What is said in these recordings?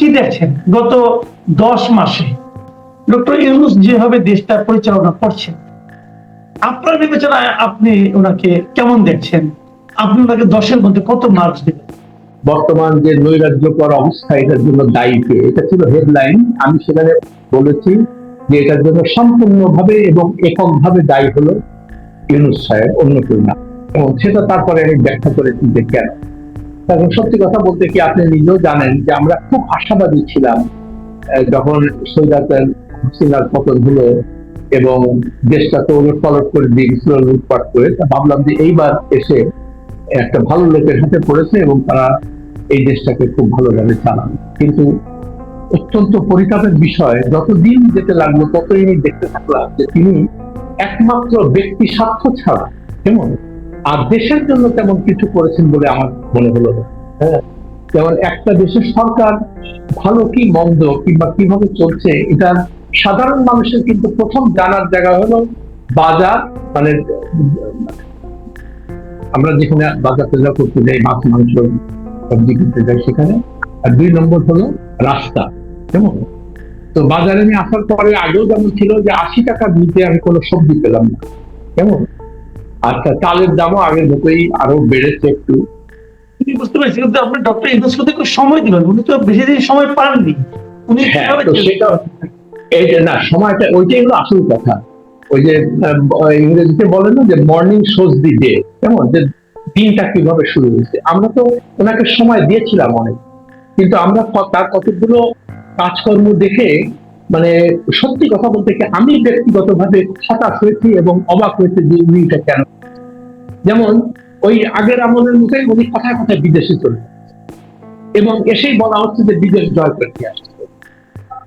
কি দেখছেন? গত দশ মাসে ডক্টর ইউনুস যেভাবে দেশটা পরিচালনা করছেন, আপনার বিবেচনায় আপনি ওনাকে কেমন দেখছেন? আপনি ওনাকে দশের মধ্যে কত মার্কস দেবেন বর্তমান যে নৈরাজ্যকর অবস্থা, এটার জন্য দায়ী কে? এটা ছিল হেডলাইন আমি সেখানে বলেছি যে এটার জন্য সম্পূর্ণভাবে এবং এককভাবে দায়ী হলো ইউনুস সাহেব, অন্য কেউ না। এবং সেটা তারপরে আমি ব্যাখ্যা করেছি যে কেন। সত্যি কথা বলতে কি আপনি নিজেও জানেন যে আমরা খুব আশাবাদী ছিলাম যখন হাসিনার পতন হলো এবং দেশটা তো পালট করে দিয়ে গেছিল লুটপাট করে। ভাবলাম যে এইবার এসে একটা ভালো লোকের হাতে পড়েছে এবং তারা এই দেশটাকে খুব ভালোভাবে চালান কিন্তু অত্যন্ত পরিতাপের বিষয়, যতদিন যেতে লাগল ততই দেখতে থাকলাম যে তিনি একমাত্র ব্যক্তি স্বার্থ ছাড়া, কেমন? আর দেশের জন্য তেমন কিছু করেছেন বলে আমার মনে হলো না। হ্যাঁ যেমন একটা দেশের সরকার ভালো কি মন্দ কিংবা কীভাবে চলছে, এটা সাধারণ মানুষের কিন্তু প্রথম জানার জায়গা হলো বাজার মানে আমরা যেখানে বাজার টাজার করতে যাই, মাছ, মাংস সবজি কিনতে যাই সেখানে। আর দুই নম্বর হলো রাস্তা, কেমন? তো বাজারে আমি আসার পরে আগেও যেমন ছিল যে আশি টাকা দিতে আমি কোনো সবজি পেলাম না, কেমন? আচ্ছা চালের দামও আগের মতোই আরও বেড়েছে একটু। বুঝতে পারছি কিন্তু আপনি ডক্টর ইউনুসকে তো সময় দিবেন? উনি তো বেশি দিন সময় পাননি। উনি হ্যাঁ, সেটা না সময়টা ওইটাই হলো আসল কথা। ওই যে ইংরেজিতে না যে মর্নিং শোজ দি ডে কেমন? যে দিনটা কীভাবে শুরু হয়েছে। আমরা তো ওনাকে সময় দিয়েছিলাম অনেক। কিন্তু আমরা তার কতগুলো কাজকর্ম দেখে মানে সত্যি কথা বলতে কি আমি ব্যক্তিগতভাবে হতাশ হয়েছি এবং অবাক হয়েছে যে উনি এটা কেন যেমন ওই আগের আমলের মতোই উনি কথায় কথায় বিদেশে চলে এবং এসেই বলা হচ্ছে যে বিদেশ জয় করতে আসছে।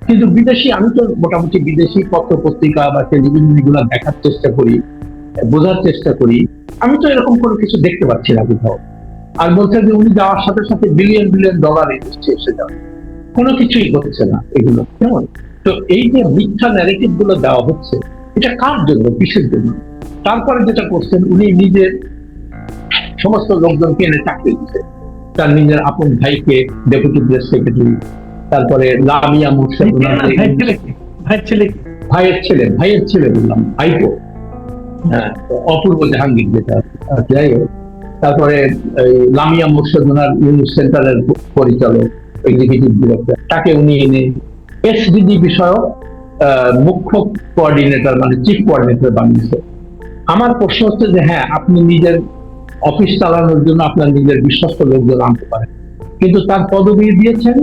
কিন্তু বিদেশি, আমি তো মোটামুটি বিদেশি পত্র পত্রিকা বা টেলিভিশন এগুলো দেখার চেষ্টা করি, বোঝার চেষ্টা করি। আমি তো এরকম কোনো কিছু দেখতে পাচ্ছি না কোথাও। আর বলছে যে উনি যাওয়ার সাথে সাথে বিলিয়ন বিলিয়ন ডলার এসেছে এসে যাবে। কোনো কিছুই হচ্ছে না এগুলো। কেমন? তো এই যে মিথ্যা ন্যারেটিভগুলো দেওয়া হচ্ছে, এটা কার জন্য? কিসের জন্য? তারপরে যেটা করছেন উনি নিজের সমস্ত লোকজনকে এনে চাকরি দিচ্ছে। তার নিজের আপন ভাইকে ডেপুটি প্রেস সেক্রেটারি তারপরে লামিয়া মুর্শেদ ভাইয়ের ছেলে ভাইয়ের ছেলে ভাইয়ের ছেলে বললাম ভাইপো। হ্যাঁ অপূর্ব জাহাঙ্গীর যেটা যাই হোক। তারপরে লামিয়া মুর্শেদ ওনার ইউনিট সেন্টারের পরিচালক এক্সিকিউটিভ ডিরেক্টর তাকে উনি এনে এসডিজি বিষয়ক মুখ্য কোঅর্ডিনেটর মানে চিফ কোঅর্ডিনেটর বানিয়েছে। আমার প্রশ্ন হচ্ছে যে হ্যাঁ আপনি নিজের অফিস চালানোর জন্য আপনার নিজের বিশ্বস্ত লোকজন আনতে পারেন। কিন্তু তার পদবি দিয়েছেন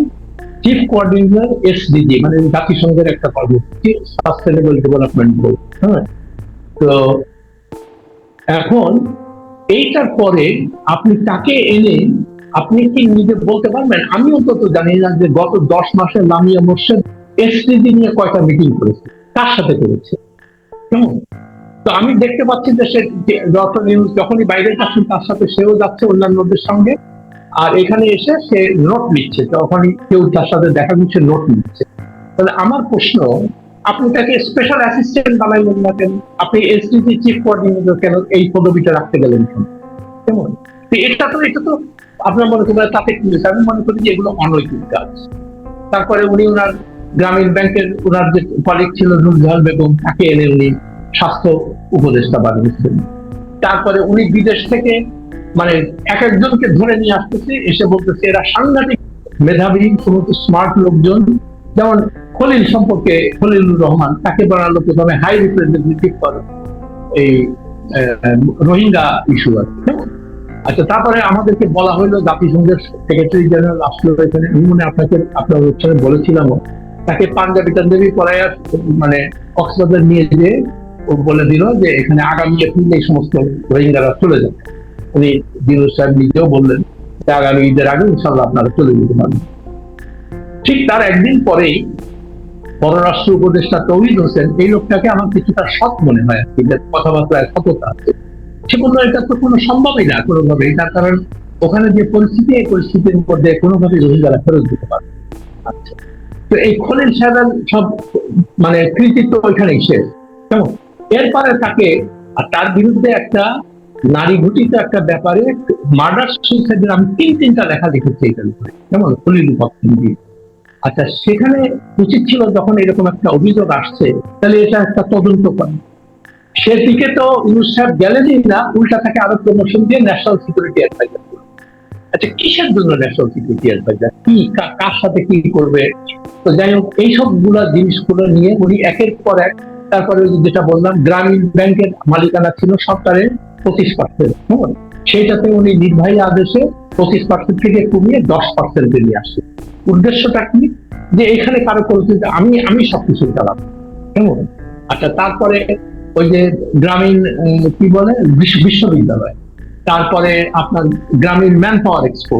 চিফ কোঅর্ডিনেটর এসডিজি মানে জাতিসংঘের একটা কর্মসূচি সাস্টেনেবল ডেভেলপমেন্ট গোল হ্যাঁ? তো এখন এইটার পরে আপনি তাকে এনে আপনি কি নিজে বলতে পারবেন? আমি অন্তত জানি না যে গত দশ মাসে লামিয়া মোর্শেদ এসডিজি নিয়ে কয়টা মিটিং করেছে, কার সাথে করেছে? কেমন? তো আমি দেখতে পাচ্ছি যে সে ডক্টর নিউজ যখনই বাইরে যাচ্ছেন তার সাথে সেও যাচ্ছে অন্যান্যদের সঙ্গে। আর এখানে এসে সে নোট নিচ্ছে তখনই কেউ তার সাথে দেখা দিচ্ছে নোট লিখছে তাহলে আমার প্রশ্ন, আপনি তাকে স্পেশাল অ্যাসিস্ট্যান্ট বানাইলেন না কেন? আপনি এসডিজি চিফ কোঅর্ডিনেটর কেন এই পদবিটা রাখতে গেলেন কেন? কেমন? এটা তো এটা তো আপনার মনে করেন তাতে কি আমি মনে করি যে এগুলো অনৈতিক কাজ। তারপরে উনি ওনার গ্রামীণ ব্যাংকের ওনার যে কলিগ ছিল নুরজাহান বেগম, তাকে এনে উনি। স্বাস্থ্য উপদেষ্টা বানিয়েছেন। তারপরে উনি বিদেশ থেকে মানে এক একজনকে ধরে নিয়ে আসতেছে, এসে বলতেছে, এরা সাংঘাতিক মেধাবী সমস্ত স্মার্ট লোকজন। যেমন খলিল সম্পর্কে খলিলুর রহমান, তাকে বানালো প্রথমে হাই রিপ্রেজেন্টেটিভ ফর এই রোহিঙ্গা ইস্যু আছে আচ্ছা তারপরে আমাদেরকে বলা হলো জাতিসংঘের সেক্রেটারি জেনারেল আসলো এখানে। আমি মনে আপনাকে, আপনার অনুষ্ঠানে বলেছিলাম তাকে পাঞ্জাবি টাঞ্জাবি পড়ায় মানে কক্সবাজার নিয়ে যেয়ে ও বলে দিল যে এখানে আগামী এপ্রিলে এই সমস্ত রোহিঙ্গারা চলে যাবে। উনি দিনুস সাহেব নিজেও বললেন যে আগামী ঈদের আগে ইনশাল্লাহ আপনারা চলে যেতে পারবেন। ঠিক তার একদিন পরেই পররাষ্ট্র উপদেষ্টা তৌহিদ হোসেন, এই লোকটাকে আমার কিছুটা সৎ মনে হয় আর কি কথাবার্তায় সততা আছে। সে বলল, এটা তো কোনো সম্ভবই না কোনোভাবেই, তার কারণ ওখানে যে পরিস্থিতি, এই পরিস্থিতির মধ্যে কোনোভাবেই রোহিঙ্গারা ফেরত দিতে পারে আচ্ছা। তো এই খলিল সাহেবের সব মানে কৃতিত্ব ওইখানেই শেষ। কেমন? এরপরে তাকে, আর তার বিরুদ্ধে একটা নারী ঘটিত একটা ব্যাপারে মার্ডার সুইসাইডের আমি তিন তিনটা লেখা লিখেছি উপরে। কেমন? খলিল দিয়ে আচ্ছা সেখানে উচিত ছিল যখন এরকম একটা অভিযোগ আসছে, তাহলে এটা একটা তদন্ত করে। সেদিকে তো ইউনুস সাহেব গেলেনই না, উল্টা তাকে আরও প্রমোশন দিয়ে ন্যাশনাল সিকিউরিটি অ্যাডভাইজার আচ্ছা কিসের জন্য ন্যাশনাল সিকিউরিটি অ্যাডভাইজার কি কার সাথে কি করবে? তো যাই হোক এইসবগুলা জিনিসগুলো নিয়ে উনি একের পর এক তারপরে যেটা বললাম, গ্রামীণ ব্যাংকের মালিকানা ছিল সরকারের পঁচিশ পার্সেন্ট সেইটাতে উনি নির্বাহী আদেশে পঁচিশ পার্সেন্ট থেকে কমিয়ে দশ পার্সেন্টে নিয়ে আসে। উদ্দেশ্যটা কি? যে এখানে কারও পরিস্থিতি আমি আমি সবকিছু চালাবো কেমন আচ্ছা তারপরে ওই যে গ্রামীণ কি বলে বিশ্ববিদ্যালয়, তারপরে আপনার গ্রামীণ ম্যান পাওয়ার এক্সপো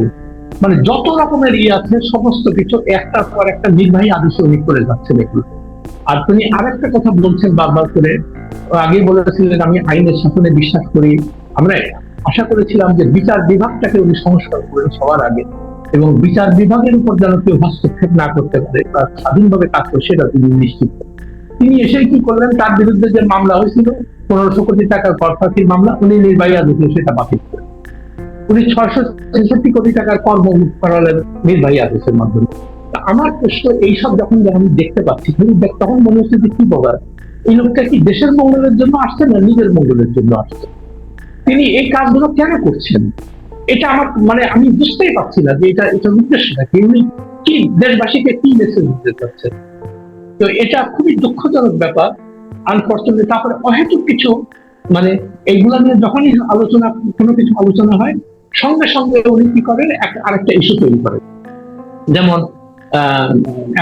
মানে যত রকমের ইয়ে আছে, সমস্ত কিছু একটার পর একটা নির্বাহী আদেশে উনি করে যাচ্ছেন এগুলো আর তিনি আরেকটা কথা বলছেন বারবার করে। আগে বলেছিলেন আমি আইনের শাসনে বিশ্বাস করি। আমরা আশা করেছিলাম যে বিচার বিভাগটাকে উনি সংস্কার করেন সবার আগে এবং বিচার বিভাগের উপর যেন কেউ হস্তক্ষেপ না করতে পারে বা স্বাধীনভাবে কাজ করে, সেটা তিনি নিশ্চিত তিনি এসেই কি করলেন? তার বিরুদ্ধে যে মামলা হয়েছিল, পনেরোশো কোটি টাকার কর ফাঁকির মামলা, উনি নির্বাহী আদেশে সেটা বাতিল করেন। উনি ছয়শো ছেষট্টি কোটি টাকার কর করালেন নির্বাহী আদেশের মাধ্যমে আমার প্রশ্ন, এইসব যখন আমি দেখতে পাচ্ছি তখন মনে হচ্ছে যে কি বাবা এই লোকটা কি দেশের মঙ্গলের জন্য আসছে না নিজের মঙ্গলের জন্য আসছে? তিনি এই কাজগুলো কেন করছেন? এটা আমার মানে আমি বুঝতেই পারছি না যে এটা এটা উদ্দেশ্যটা কি? উনি কি দেশবাসীকে কি মেসেজ দিতে চাচ্ছেন? তো এটা খুবই দুঃখজনক ব্যাপার। আনফর্চুনেটলি তারপরে অহেতুক কিছু মানে এইগুলা নিয়ে যখনই আলোচনা, কোনো কিছু আলোচনা হয়, সঙ্গে সঙ্গে উনি কি করেন? আরেকটা ইস্যু তৈরি করেন। যেমন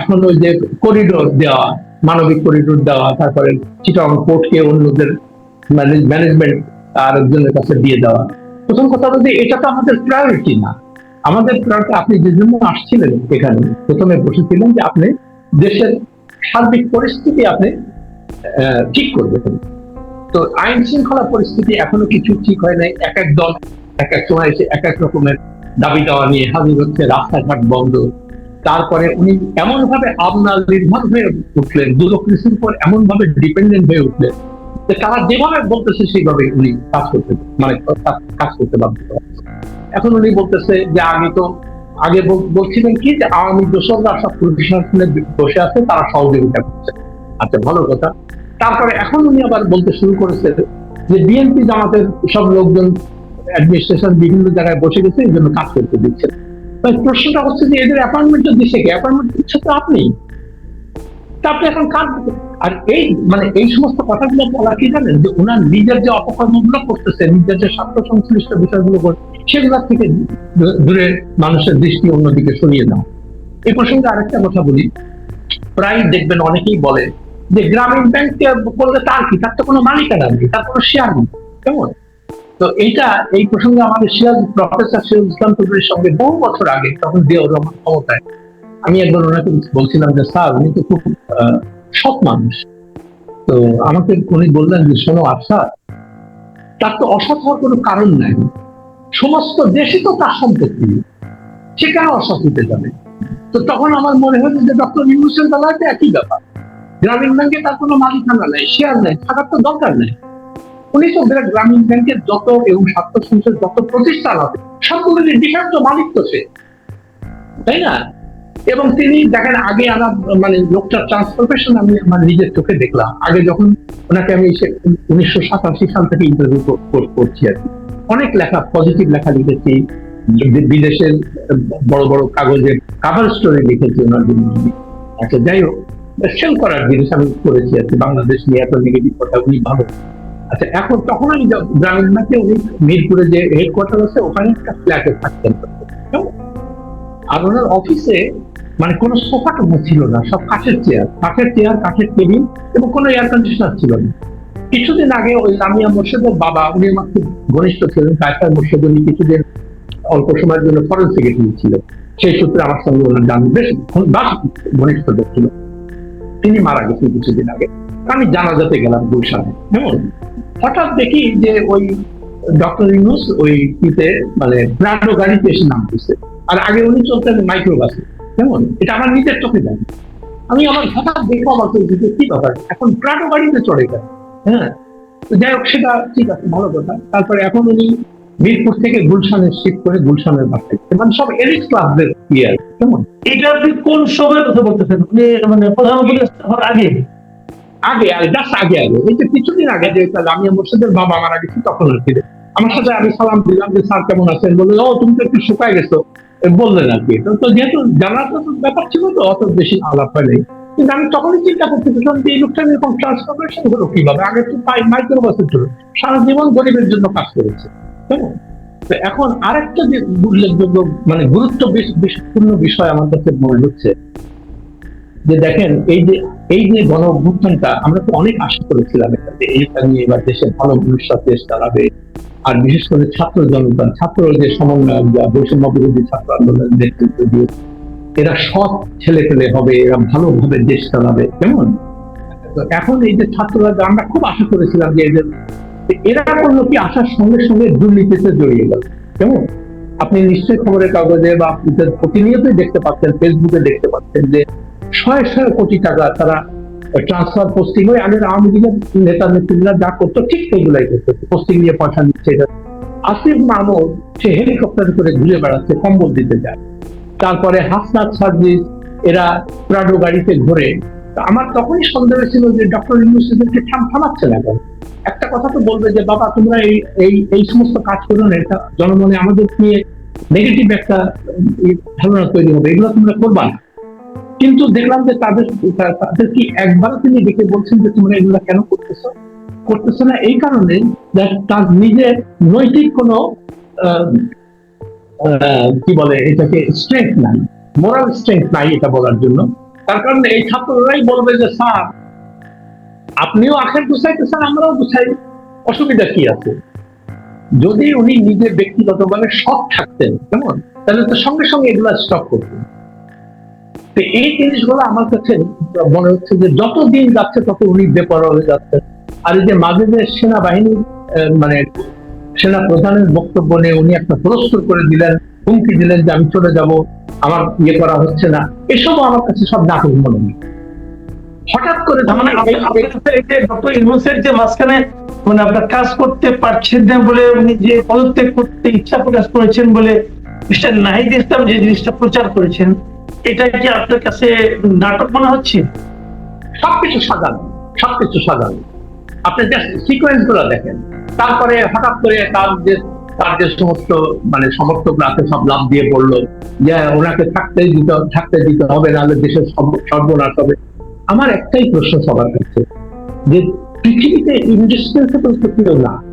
এখন ওই যে করিডোর দেওয়া, মানবিক করিডোর দেওয়া, তারপরে চিটং পোর্টকে অন্যদের ম্যানেজমেন্ট আরেকজনের কাছে দিয়ে দেওয়া। প্রথম কথা বলতে এটা তো আমাদের প্রায়োরিটি না। আমাদের প্রায়োরিটি আপনি যে জন্য আসছিলেন এখানে, প্রথমে বসেছিলেন যে আপনি দেশের সার্বিক পরিস্থিতি আপনি ঠিক করবেন। তো আইন শৃঙ্খলা পরিস্থিতি এখনও কিছু ঠিক হয় নাই। এক এক দল, এক এক সময় এসে এক এক রকমের দাবি দেওয়া নিয়ে হাজির হচ্ছে, রাস্তাঘাট বন্ধ তারপরে উনি এমন ভাবে আপনার নির্ভর হয়ে উঠলেন ব্যুরোক্রেসির উপর এমন ভাবে ডিপেন্ডেন্ট হয়ে উঠলেন যে তারা যেভাবে বলতেছে সেইভাবে উনি কাজ করতে মানে কাজ- করতে বাধ্য এখন উনি বলতেছে যে আগে তো, আগে বলছিলেন কি যে আওয়ামী দোষররা সব প্রশাসনে বসে আছে, তারা সহযোগিতা করছে। আচ্ছা ভালো কথা। তারপরে এখন উনি আবার বলতে শুরু করেছে যে বিএনপি জামাতের সব লোকজন অ্যাডমিনিস্ট্রেশন বিভিন্ন জায়গায় বসে গেছে, এই জন্য কাজ করতে দিচ্ছে। প্রশ্নটা হচ্ছে যে এদের অ্যাপয়েন্টমেন্ট দিচ্ছে কি? অ্যাপয়েন্টমেন্ট দিচ্ছে তো আপনি। আপনি এখন কাজ আর এই মানে এই সমস্ত কথাগুলো বলা কি জানেন? যে ওনার নিজের যে অপকর্মগুলো করতেছে, নিজের যে স্বার্থ সংশ্লিষ্ট বিষয়গুলো সেগুলোর থেকে দূরে মানুষের দৃষ্টি অন্যদিকে সরিয়ে দাও। এই প্রসঙ্গে আরেকটা কথা বলি। প্রায় দেখবেন অনেকেই বলে যে, গ্রামীণ ব্যাংক করলে তার কি? তার তো কোনো মালিকানা নেই, তার কোনো শেয়ার নেই। কেমন? তো এইটা, এই প্রসঙ্গে আমাদের সিরাজ, প্রফেসর সিরাজ ইসলাম চৌধুরীর সঙ্গে বহু বছর আগে তখন জিয়াউর রহমান ক্ষমতায়, আমি একবার ওনাকে বলছিলাম যে, স্যার, উনি তো খুব সৎ মানুষ। তো আমাকে উনি বললেন যে, শোনো আচ্ছা তার তো অসৎ হওয়ার কোনো কারণ নাই। সমস্ত দেশই তো তার সম্পত্তি। সে কেন অসৎ হতে যাবে? তো তখন আমার মনে হয়েছে যে, ডক্টর ইউনুসের বেলাতে একই ব্যাপার। গ্রামীণ ব্যাংকে তার কোনো মালিকানা নাই শেয়ার নাই, থাকার তো দরকার নেই। উনি তো গ্রামীণ ব্যাংকের যত এবং যত মালিক তো সে। তাই না? এবং তিনি দেখেন, আগে আমার মানে লোকটার ট্রান্সফরমেশন আমি আমার নিজের চোখে দেখলাম। আগে যখন ওনাকে আমি উনিশশো সাতাশি সাল থেকে ইন্টারভিউ করছি আর কি। অনেক লেখা পজিটিভ লেখা লিখেছি। বিদেশের বড় বড় কাগজের কাভার স্টোরি লিখেছি ওনার আচ্ছা যাই হোক সেল করার জিনিস আমি করেছি আর কি। বাংলাদেশ নিয়ে এত নেগেটিভ কথা, উনি ভালো। আচ্ছা এখন তখন আমি গ্রামীণ ব্যাংকে উনি মিরপুরে যে হেডকোয়ার্টার আছে, ওখানে একটা ফ্ল্যাটে থাকতেন। আর ওনার অফিসে মানে কোনো সোফা টোফা ছিল না, সব কাঠের চেয়ার কাঠের চেয়ার কাঠের টেবিল এবং কোনো এয়ার কন্ডিশনার ছিল না। কিছুদিন আগে ওই লামিয়া মোর্শেদের বাবা, উনি আমার খুব ঘনিষ্ঠ ছিলেন কায়সার মোর্শেদ, উনি কিছুদিন অল্প সময়ের জন্য ফরেন সেক্রেটারি ছিলেন। সেই সূত্রে আমার সঙ্গে ওনার জান বেশ বাস ঘনিষ্ঠ ছিল তিনি মারা গেছেন কিছুদিন আগে। আমি জানাজাতে গেলাম গুলশানে কেমন? হঠাৎ দেখি যে ওই ডক্টর ইউনুস ওই কিতে মানে প্রাডো গাড়িতে এসে নামতেছে আর আগে উনি চলতেন মাইক্রো বাসে কেমন? এটা আমার নিজের চোখে জানি আমি আমার হঠাৎ দেখো আমার চলছে যে কি ব্যাপার? এখন প্রাডো গাড়িতে চড়ে গেল। হ্যাঁ? যাই হোক, সেটা ঠিক আছে, ভালো কথা। তারপরে এখন উনি মিরপুর থেকে গুলশানের শিফট করে গুলশানের বাসায় মানে সব এলিট ক্লাসদের ইয়ার কেমন? এটা আপনি কোন সময়ের কথা বলতেছেন? আপনি মানে প্রধানমন্ত্রী হওয়ার আগে? আগে আগে জাস্ট আগে আগে। এই যে কিছুদিন আগে যে লামিয়া মোর্শেদের বাবা মারা গেছে, তখন আর কি আমার সাথে আমি সালাম দিলাম যে, স্যার, কেমন আছেন? বলল ও, তুমি তো একটু শুকায় গেছো। বললেন আর কি। তো- যেহেতু জানার তো ব্যাপার ছিল তো, অত বেশি আলাপ হয় নাই। কিন্তু আমি তখনই চিন্তা করতেছিলাম যে এই লোকটা এরকম ট্রান্সফরমেশন হলো কীভাবে? আগে তো মাইক্রো বছর ছিল। সারা জীবন গরিবের জন্য কাজ করেছে, তাই এখন আরেকটা যে উল্লেখযোগ্য মানে গুরুত্ব বিশেষপূর্ণ বিষয় আমার কাছে মনে হচ্ছে যে দেখেন, এই যে এই যে গণ অভ্যুত্থানটা আমরা তো অনেক আশা করেছিলাম এটাতে। এইটা নিয়ে এবার দেশের ভালো ভবিষ্যৎ দেশ দাঁড়াবে আর বিশেষ করে ছাত্র জনতা, ছাত্র যে সমন্বয়ক যা বৈষম্য বিরোধী ছাত্র আন্দোলনের নেতৃত্ব দিয়ে, এরা সৎ ছেলে পেলে হবে, এরা ভালোভাবে দেশ চালাবে। কেমন? এখন এই যে ছাত্ররা, আমরা খুব আশা করেছিলাম যে এদের এরা করল কি আসার সঙ্গে সঙ্গে দুর্নীতিতে জড়িয়ে গেল। কেমন? আপনি নিশ্চয়ই খবরের কাগজে বা প্রতিনিয়তই দেখতে পাচ্ছেন ফেসবুকে দেখতে পাচ্ছেন যে শয়ে শয়ে কোটি টাকা তারা ট্রান্সফার পোস্টিং ওই আগের আওয়ামী লীগের নেতা নেত্রীরা যা করতো ঠিক সেগুলাই করতো। পোস্টিং নিয়ে পয়সা নিচ্ছে এটা আসিফ মাহমুদ সে হেলিকপ্টার করে ঘুরে বেড়াচ্ছে, কম্বল দিতে যায়। তারপরে হাসনাত সার্ভিস এরা প্রাডো গাড়িতে ঘুরে। আমার তখনই সন্দেহ ছিল যে ডক্টর ইউনিভার্সিটিকে থাম, থামাচ্ছে না কেন? একটা কথা তো বলবে যে, বাবা, তোমরা এই এই এই সমস্ত কাজ করো না, এটা জনমনে আমাদের নিয়ে নেগেটিভ একটা ধারণা তৈরি হবে। এগুলো তোমরা করবা না। কিন্তু দেখলাম যে তাদের, তা- তাদের কি একবার তিনি ডেকে বলছেন যে তোমরা এগুলো কেন করতেছো? করতেছো না এই কারণে তার নিজের নৈতিক কোনো কি বলে এটাকে স্ট্রেংথ নাই মোরাল স্ট্রেংথ নাই এটা বলার জন্য। তার কারণে এই ছাত্ররাই বলবে যে, স্যার, আপনিও আখের গুছাইতেছেন, আমরাও গুছাই। অসুবিধা কি আছে? যদি উনি নিজে ব্যক্তিগতভাবে সৎ থাকতেন, কেমন? তাহলে তো সঙ্গে সঙ্গে এগুলা স্টপ করতেন। তো এই জিনিসগুলো আমার কাছে মনে হচ্ছে যে যত দিন যাচ্ছে তত উনি বেপরোয়া হয়ে যাচ্ছেন আর এই যে মাঝে যে সেনাবাহিনী মানে সেনা প্রধানের বক্তব্য নিয়ে উনি একটা পুরস্কার করে দিলেন হুমকি দিলেন যে আমি চলে যাব আমার ইয়ে করা হচ্ছে না। এসবও আমার কাছে সব নাটক মনে হয়। হঠাৎ করে মানে ডক্টর ইউনুসের যে মাঝখানে মানে আপনার কাজ করতে পারছেন না বলে উনি যে পদত্যাগ করতে ইচ্ছা প্রকাশ করেছেন বলে মিস্টার নাহিদ ইসলাম যে জিনিসটা প্রচার করেছেন এটা কি আপনার কাছে নাটক মনে হচ্ছে? সবকিছু সাজানো সবকিছু সাজানো। আপনি জাস্ট সিকোয়েন্সগুলো দেখেন। তারপরে হঠাৎ করে তার যে তার যে সমস্ত মানে সমর্থকরা আছে, সব লাভ দিয়ে পড়ল যে, ওনাকে থাকতে দিতে থাকতে দিতে হবে, নাহলে দেশের সর্ব- সর্বনাশ হবে। আমার একটাই প্রশ্ন সবার কাছে, যে পৃথিবীতে ইন্ডিসপেন্সেবল তো কেউ না।